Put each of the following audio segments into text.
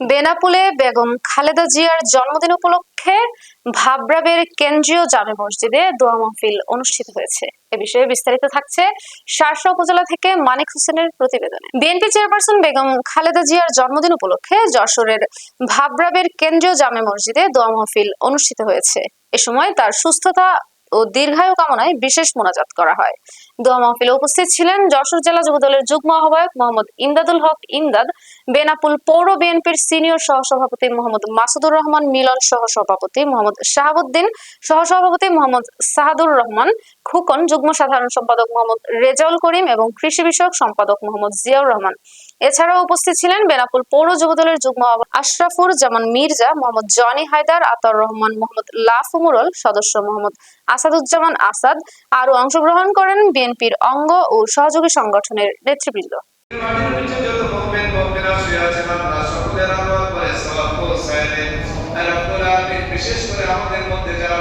বেনাপুলে বেগম খালেদা জিয়ার জন্মদিন উপলক্ষে ভাবরাবের কেন্দ্রীয় জামে মসজিদে দোয়া মাহফিল অনুষ্ঠিত হয়েছে। এ বিষয়ে বিস্তারিত থাকছে শার্শা উপজেলা থেকে মানিক হোসেনের প্রতিবেদনে। বিএনপি চেয়ারপারসন বেগম খালেদা জিয়ার জন্মদিন উপলক্ষে যশোরের ভাবরাবের কেন্দ্রীয় জামে মসজিদে দোয়া মাহফিল অনুষ্ঠিত হয়েছে। এ সময় তার সুস্থতা ও দীর্ঘায়ু কামনায় বিশেষ মোনাজাত করা হয়। দোয়া মাহফিলে উপস্থিত ছিলেন যশোর জেলা যুবদলের যুগ্ম আহ্বায়ক মোহাম্মদ ইমদাদুল হক ইমদাদ, বেনাপুল পৌর বিএনপির সিনিয়র সহসভাপতি মোহাম্মদ মাসুদুর রহমান, মিলন সহ সভাপতি মোহাম্মদ শাহাবুদ্দিন, সহসভাপতি মোহাম্মদ সাহাদুর রহমান, খুকন, যুগ্ম সাধারণ সম্পাদক মোহাম্মদ রেজাউল করিম এবং কৃষি বিষয়ক সম্পাদক মোহাম্মদ জিয়াউর রহমান। এছাড়াও উপস্থিত ছিলেন বেনাপুল পৌর যুবদলের যুগ্ম আশরাফুর জামান মির্জা, মোহাম্মদ জনি হায়দার আতর রহমান, মোহাম্মদ লাফু মুরল সদস্য মোহাম্মদ আসাদুজ্জামান আসাদ আরও অংশগ্রহণ করেন বিএনপির অঙ্গ ও সহযোগী সংগঠনের নেতৃবৃন্দ। বিশেষ করে আমাদের মধ্যে যারা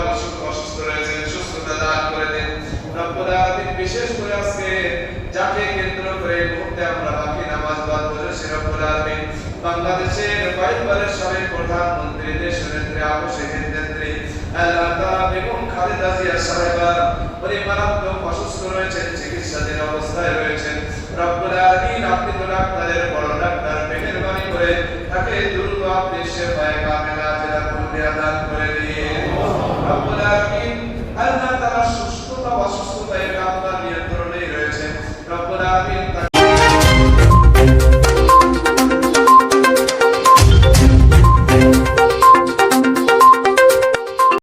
অসুস্থ রয়েছেন সুস্থতা দান করে দিন বিশেষ করে আজকে কেন্দ্র করে মুহূর্তে আমরা বাকি নামাজ বাদ করে সে রব্বুল আলামিন বাংলাদেশের কয়েকবারের সাবেক প্রধানমন্ত্রী দেশনেত্রী নেত্রী আবশ্যক নেত্রী বেগম খালেদা জিয়া সাহেবা উনি মারাত্মক অসুস্থ রয়েছেন, চিকিৎসাধীন অবস্থায় রয়েছেন। রব্বুল আলামিন, আপনি তো ডাক্তারের